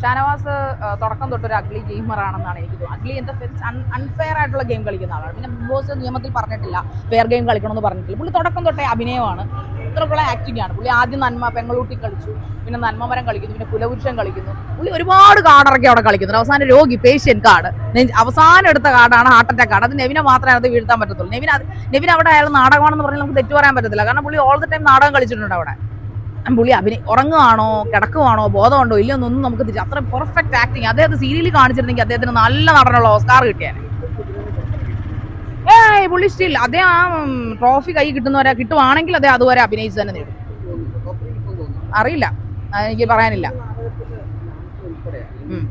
ഷാനവാസ് തുടക്കം തൊട്ട് ഒരു അഗ്ലി ഗെയിമർ ആണെന്നാണ് എനിക്ക് തോന്നുന്നത്. അഗ്ലി എന്താ അൺഫെയർ ആയിട്ടുള്ള ഗെയിം കളിക്കുന്ന ആളാണ്. പിന്നെ ബിഗ് ബോസ് നിയമത്തിൽ പറഞ്ഞിട്ടില്ല. ഫെയർ ഗെയിം കളിക്കണമെന്ന് പറഞ്ഞിട്ടില്ല. പുള്ളി തുടക്കം തൊട്ടേ അഭിനയമാണ്. ഇത്രക്കുള്ള ആക്ടിംഗ് ആണ്. പുള്ളി ആദ്യം നന്മ പെങ്ങളൂട്ടി കളിച്ചു. പിന്നെ നന്മമരം കളിക്കുന്നു. പിന്നെ കുലപുരുഷൻ കളിക്കുന്നു. പുള്ളി ഒരുപാട് കാർഡിറക്കി അവിടെ കളിക്കുന്നു അവസാനം രോഗി പേഷ്യൻ കാർഡ് അവസാനം എടുത്ത കാർഡാണ് ഹാർട്ട് അറ്റാക്ക് കാർഡ് അത് നെവിനെ മാത്രമേ അത് വീഴ്ത്താൻ പറ്റത്തുള്ളൂ. നെവിൻ അത് നെവിൻ അവിടെ അയാൾ നാടകമാണെന്ന് പറഞ്ഞാൽ നമുക്ക് തെറ്റു പറയാൻ പറ്റത്തില്ല. കാരണം പുള്ളി ഓൾ ദ ടൈം നാടകം കളിച്ചിട്ടുണ്ട് അവിടെ. പുള്ളി അഭിനയ ഉറങ്ങുവാണോ കിടക്കുവാണോ ബോധമുണ്ടോ ഇല്ലെന്നൊന്നും നമുക്ക് തിരിച്ചു അത്ര പെർഫെക്റ്റ് ആക്ടിങ് അദ്ദേഹത്തെ സീരിയലിൽ കാണിച്ചിരുന്നെങ്കിൽ അദ്ദേഹത്തിന് നല്ല നടനുള്ള ഓസ്കാർ കിട്ടിയാൽ ഏയ് പുള്ളി സ്റ്റിൽ അദ്ദേഹം ആ ട്രോഫി കൈ കിട്ടുന്നവരെ കിട്ടുവാണെങ്കിൽ അദ്ദേഹം അതുവരെ അഭിനയിച്ച് തന്നെ നേടും. അറിയില്ല. എനിക്ക് പറയാനില്ല. ഉം.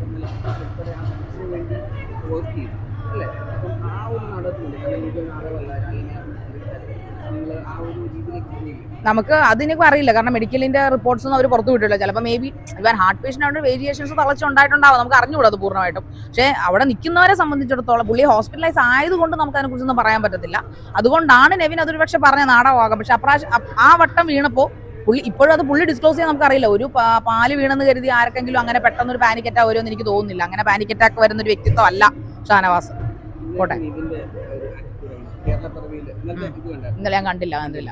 നമുക്ക് അതിനൊക്കെ അറിയില്ല കാരണം മെഡിക്കലിന്റെ റിപ്പോർട്ട്സ് ഒന്നും അവർ പുറത്തു വിട്ടില്ല ചിലപ്പോൾ മേ ബി ഇവൻ ഹാർട്ട് പേഷ്യന്റ് വേരിയേഷൻസ് തളച്ചുണ്ടായിട്ടുണ്ടാവും. നമുക്ക് അറിഞ്ഞുകൂടാ അത് പൂർണമായിട്ടും. പക്ഷേ അവിടെ നിൽക്കുന്നവരെ സംബന്ധിച്ചിടത്തോളം പുള്ളി ഹോസ്പിറ്റലൈസ് ആയതുകൊണ്ട് നമുക്ക് അതിനെക്കുറിച്ചൊന്നും പറയാൻ പറ്റത്തില്ല. അതുകൊണ്ടാണ് നെവിൻ അതൊരു പക്ഷെ പറഞ്ഞ നാടകമാകാം. പക്ഷെ അപ്രാവശ്യം ആ വട്ടം വീണപ്പോൾ പുള്ളി ഇപ്പോഴും അത് പുള്ളി ഡിസ്ക്ലോസ് ചെയ്യാൻ നമുക്കറിയില്ല. ഒരു പാൽ വീണെന്ന് കരുതി ആർക്കെങ്കിലും അങ്ങനെ പെട്ടെന്ന് ഒരു പാനിക് അറ്റാക്ക് വരുമെന്ന് എനിക്ക് തോന്നുന്നില്ല. അങ്ങനെ പാനിക് അറ്റാക്ക് വരുന്ന ഒരു വ്യക്തിത്വം അല്ല ഷാനവാസ്. പോട്ടെ. ഇന്നലെ ഞാൻ കണ്ടില്ല കണ്ടില്ല.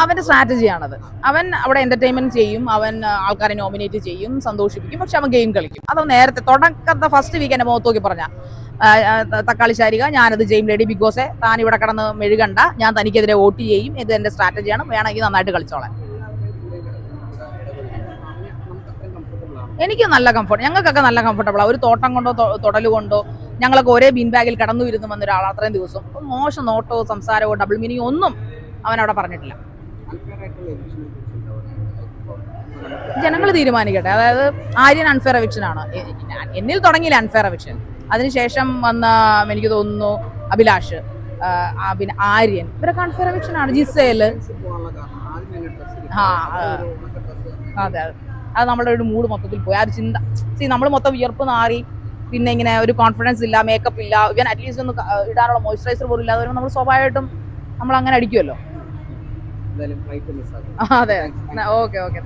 അവന്റെ സ്ട്രാറ്റജിയാണത് അവൻ അവിടെ എന്റർടൈൻമെന്റ് ചെയ്യും അവൻ ആൾക്കാരെ നോമിനേറ്റ് ചെയ്യും സന്തോഷിപ്പിക്കും പക്ഷെ അവൻ ഗെയിം കളിക്കും. അത് നേരത്തെ തുടക്കത്തെ ഫസ്റ്റ് വീക്ക് എന്റെ മുഖത്ത് നോക്കി പറഞ്ഞ തക്കാളി ശാരിക ഞാനത് ജെയിം ലേഡി ബിഗ് ബോസെ താൻ ഇവിടെ കിടന്ന് മെഴുകണ്ട ഞാൻ തനിക്കെതിരെ വോട്ട് ചെയ്യും ഇത് എന്റെ സ്ട്രാറ്റജിയാണ് വേണമെങ്കിൽ നന്നായിട്ട് കളിച്ചോളാം നമുക്ക് അത്രയും കംഫർട്ടബിൾ ആണ് എനിക്ക് നല്ല കംഫർട്ട് ഞങ്ങൾക്കൊക്കെ നല്ല കംഫർട്ടബിൾ ഒരു തോട്ടം കൊണ്ടോ തൊ- തൊടൽ കൊണ്ടോ ഞങ്ങളൊക്കെ ഒരേ ബീൻ ബാഗിൽ കടന്നു വരുന്നു വന്ന ഒരാളാണ് അത്രയും ദിവസം. മോശം നോട്ടോ സംസാരമോ ഡബിൾ മീനിങ് ഒന്നും അവൻ അവിടെ പറഞ്ഞിട്ടില്ല. ജനങ്ങൾ തീരുമാനിക്കട്ടെ. അതായത് ആര്യൻ അൺഫെയർ അവിക്ഷൻ ആണ്. എന്നിൽ തുടങ്ങിയില്ല അൺഫെയർ എവിക്ഷൻ അതിനുശേഷം വന്ന എനിക്ക് തോന്നുന്നു അഭിലാഷ് പിന്നെ ആര്യൻ. ഇവരൊക്കെ അൺഫെയർ അവിക്ഷൻ ആണ്. ജിസേൽ. ആ. അതെ അതെ. അത് നമ്മുടെ ഒരു മൂഡ് മൊത്തത്തിൽ പോയി. ആ ഒരു ചിന്ത. സി നമ്മൾ മൊത്തം വിയർപ്പ് നാറി പിന്നെ ഇങ്ങനെ ഒരു കോൺഫിഡൻസ് ഇല്ല മേക്കപ്പ് ഇല്ല ഇവൻ അറ്റ്ലീസ്റ്റ് ഒന്ന് ഇടാനുള്ള മോയ്സ്ചറൈസർ പോലും ഇല്ലാതെ വരുമ്പോൾ നമ്മൾ സ്വാഭാവികമായിട്ടും നമ്മൾ അങ്ങനെ അടിക്കുമല്ലോ അതെ. Okay okay